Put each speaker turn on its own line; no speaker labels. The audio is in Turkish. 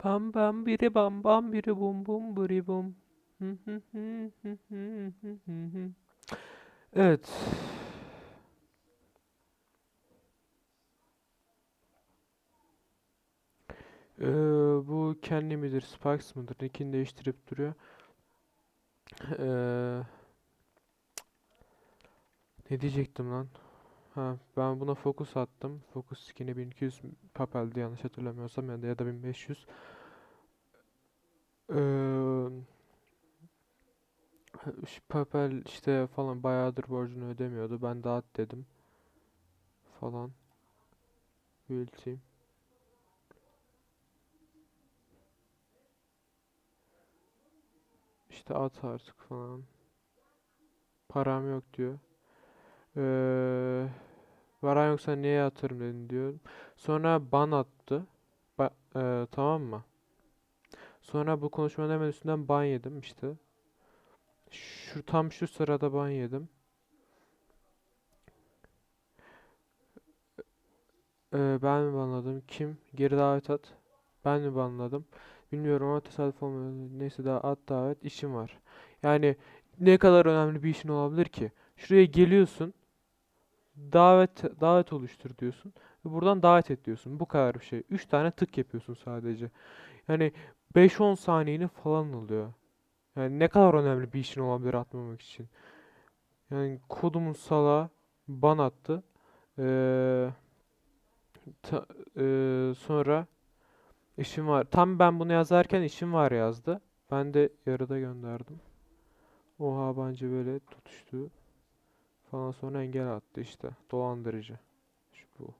Pam pam biri bam bam biri bum bum biri bum. Evet. Ee, bu kendi midir, Sparks mıdır? Nickini değiştirip duruyor. Ee, ne diyecektim lan? Ha, ben buna fokus attım. Fokus skin'i 1200 papeldi yanlış hatırlamıyorsam ya da ya da 1500. Ee, papel işte falan bayağıdır borcunu ödemiyordu. Ben dağıt dedim falan. Büyüteyim. İşte at artık falan. Param yok diyor. Ee, paran yoksa niye yatırım dedin diyor. Sonra ban attı. Ba- ee, tamam mı? Sonra bu konuşmanın hemen üstünden ban yedim işte. Şu tam şu sırada ban yedim. Ee, ben mi banladım? Kim? Geri davet at. Ben mi banladım? Bilmiyorum ama tesadüf olmuyor. Neyse daha at davet. işim var. Yani ne kadar önemli bir işin olabilir ki? Şuraya geliyorsun. Davet davet oluştur diyorsun. Ve buradan davet et diyorsun. Bu kadar bir şey. 3 tane tık yapıyorsun sadece. Yani 5-10 saniyeni falan alıyor. Yani ne kadar önemli bir işin olabilir atmamak için. Yani kodumun sala ban attı. Ee, ta- ee, sonra işim var. Tam ben bunu yazarken işim var yazdı. Ben de yarıda gönderdim. Oha bence böyle tutuştu Falan sonra engel attı işte. Dolandırıcı. Şu bu.